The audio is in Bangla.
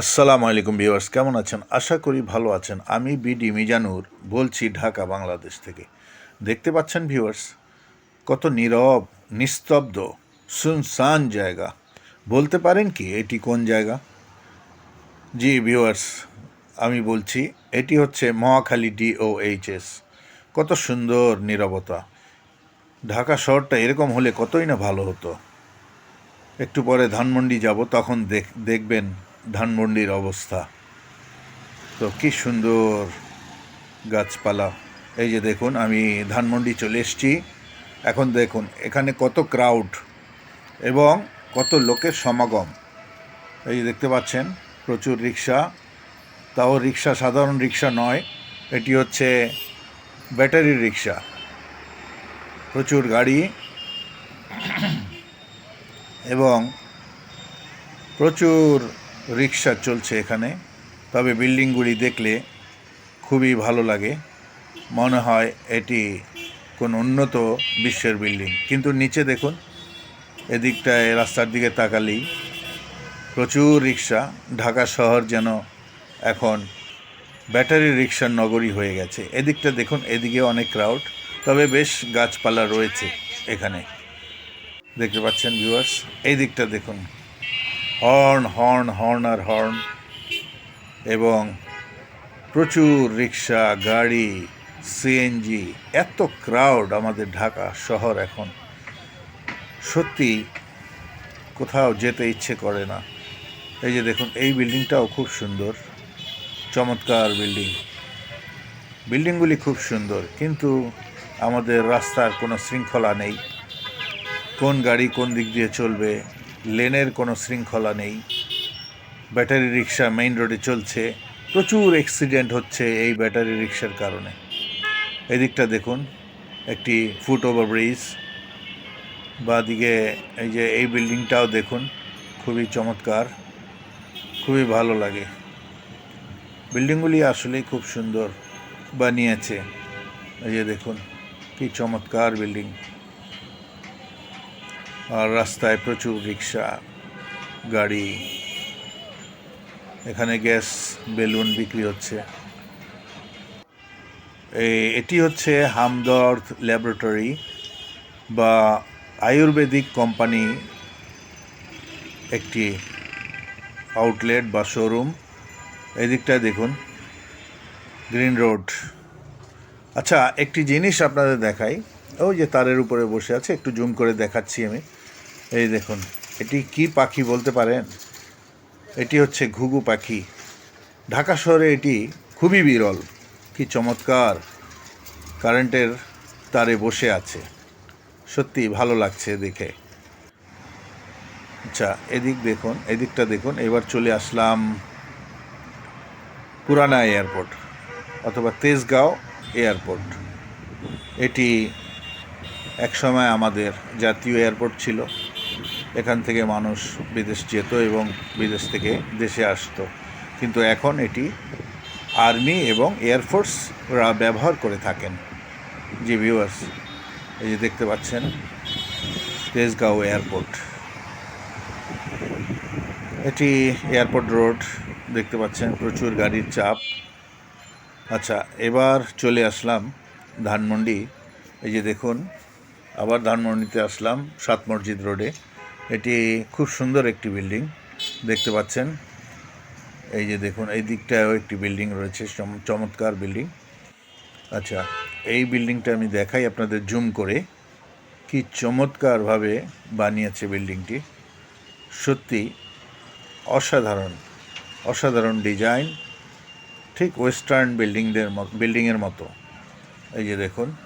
আসসালামু আলাইকুম ভিউয়ার্স, কেমন আছেন? আশা করি ভালো আছেন। আমি বিডি মিজানুর বলছি ঢাকা, বাংলাদেশ থেকে। দেখতে পাচ্ছেন ভিউয়ার্স, কত নীরব, নিস্তব্ধ, সুনসান জায়গা। বলতে পারেন কি এটি কোন জায়গা? জি ভিউয়ার্স, আমি বলছি এটি হচ্ছে মহাখালী ডিওএইচএস কত সুন্দর নীরবতা। ঢাকা শহরটা এরকম হলে কতই না ভালো হতো। একটু পরে ধানমন্ডি যাব, তখন দেখ, দেখবেন ধানমন্ডির অবস্থা। তো কি সুন্দর গাছপালা। এই যে দেখুন, আমি ধানমন্ডি চলে এসেছি। এখন দেখুন, এখানে কত ক্রাউড এবং কত লোকের সমাগম। এই যে দেখতে পাচ্ছেন, প্রচুর রিক্সা। তাও রিক্সা সাধারণ রিক্সা নয়, এটি হচ্ছে ব্যাটারি রিক্সা। প্রচুর গাড়ি এবং প্রচুর রিক্সা চলছে এখানে, তবে বিল্ডিংগুলি দেখলে খুবই ভালো লাগে। মনে হয় এটি কোন উন্নত বিশ্বের বিল্ডিং। কিন্তু নিচে দেখুন, এদিকটায় রাস্তার দিকে তাকালেই প্রচুর রিক্সা। ঢাকা শহর যেন এখন ব্যাটারি রিক্সার নগরী হয়ে গেছে। এদিকটা দেখুন, এদিকে অনেক ক্রাউড, তবে বেশ গাছপালা রয়েছে এখানে। দেখতে পাচ্ছেন ভিউয়ার্স এই দিকটা দেখুন। হর্ন হর্ন হর্ন আর হর্ন এবং প্রচুর রিক্সা, গাড়ি সিএনজি এত ক্রাউড আমাদের ঢাকা শহর এখন। সত্যি কোথাও যেতে ইচ্ছে করে না। এই যে দেখুন, এই বিল্ডিংটাও খুব সুন্দর, চমৎকার বিল্ডিং। বিল্ডিংগুলি খুব সুন্দর, কিন্তু আমাদের রাস্তার কোনো শৃঙ্খলা নেই। কোন গাড়ি কোন দিক দিয়ে চলবে লেনের কোনো শৃঙ্খলা নেই। ব্যাটারি রিক্সা মেইন রোডে চলছে। প্রচুর অ্যাক্সিডেন্ট হচ্ছে এই ব্যাটারি রিক্সার কারণে। এদিকটা দেখুন, একটি ফুট ওভার ব্রিজ বা দিকে এই যে এই বিল্ডিংটাও দেখুন, খুবই চমৎকার, খুবই ভালো লাগে। বিল্ডিংগুলি আসলেই খুব সুন্দর বানিয়েছে। এই যে দেখুন, কি চমৎকার বিল্ডিং আর রাস্তায় প্রচুর রিক্সা, গাড়ি, এখানে গ্যাস বেলুন বিক্রি হচ্ছে। এটি হচ্ছে হামদর্দ ল্যাবরেটরি বা আয়ুর্বেদিক কোম্পানি একটি আউটলেট বা শোরুম। এদিকটায় দেখুন, গ্রিন রোড। আচ্ছা একটি জিনিস আপনাদের দেখাই। ওই যে তারের উপরে বসে আছে, একটু জুম করে দেখাচ্ছি আমি। এই দেখুন, এটি কি পাখি বলতে পারেন? এটি হচ্ছে ঘুঘু পাখি। ঢাকা শহরে এটি খুবই বিরল, কি চমৎকার। কারেন্টের তারে বসে আছে। সত্যি ভালো লাগছে দেখে। আচ্ছা এদিক দেখুন, এদিকটা দেখুন, এবার চলে আসলাম পুরানা এয়ারপোর্ট, অথবা তেজগাঁও এয়ারপোর্ট। এটি একসময় আমাদের জাতীয় এয়ারপোর্ট ছিল। এখান থেকে মানুষ বিদেশ যেত এবং বিদেশ থেকে দেশে আসতো। কিন্তু এখন এটি আর্মি এবং এয়ারফোর্সরা ব্যবহার করে থাকেন। জি ভিউয়ার্স, এই যে দেখতে পাচ্ছেন, তেজগাঁও এয়ারপোর্ট। এটি এয়ারপোর্ট রোড, দেখতে পাচ্ছেন, প্রচুর গাড়ির চাপ। আচ্ছা এবার চলে আসলাম ধানমন্ডি। এই যে দেখুন, আবার ধানমন্ডিতে আসলাম সাত মসজিদ রোডে। এটি খুব সুন্দর একটি বিল্ডিং, দেখতে পাচ্ছেন। এই যে দেখুন, এই দিকটায়ও একটি বিল্ডিং রয়েছে, চম- চমৎকার বিল্ডিং। আচ্ছা এই বিল্ডিংটা আমি দেখাই আপনাদের জুম করে। কি চমৎকারভাবে বানিয়েছে বিল্ডিংটি। সত্যি অসাধারণ অসাধারণ ডিজাইন, ঠিক ওয়েস্টার্ন বিল্ডিংদের বিল্ডিংয়ের মতো। এই যে দেখুন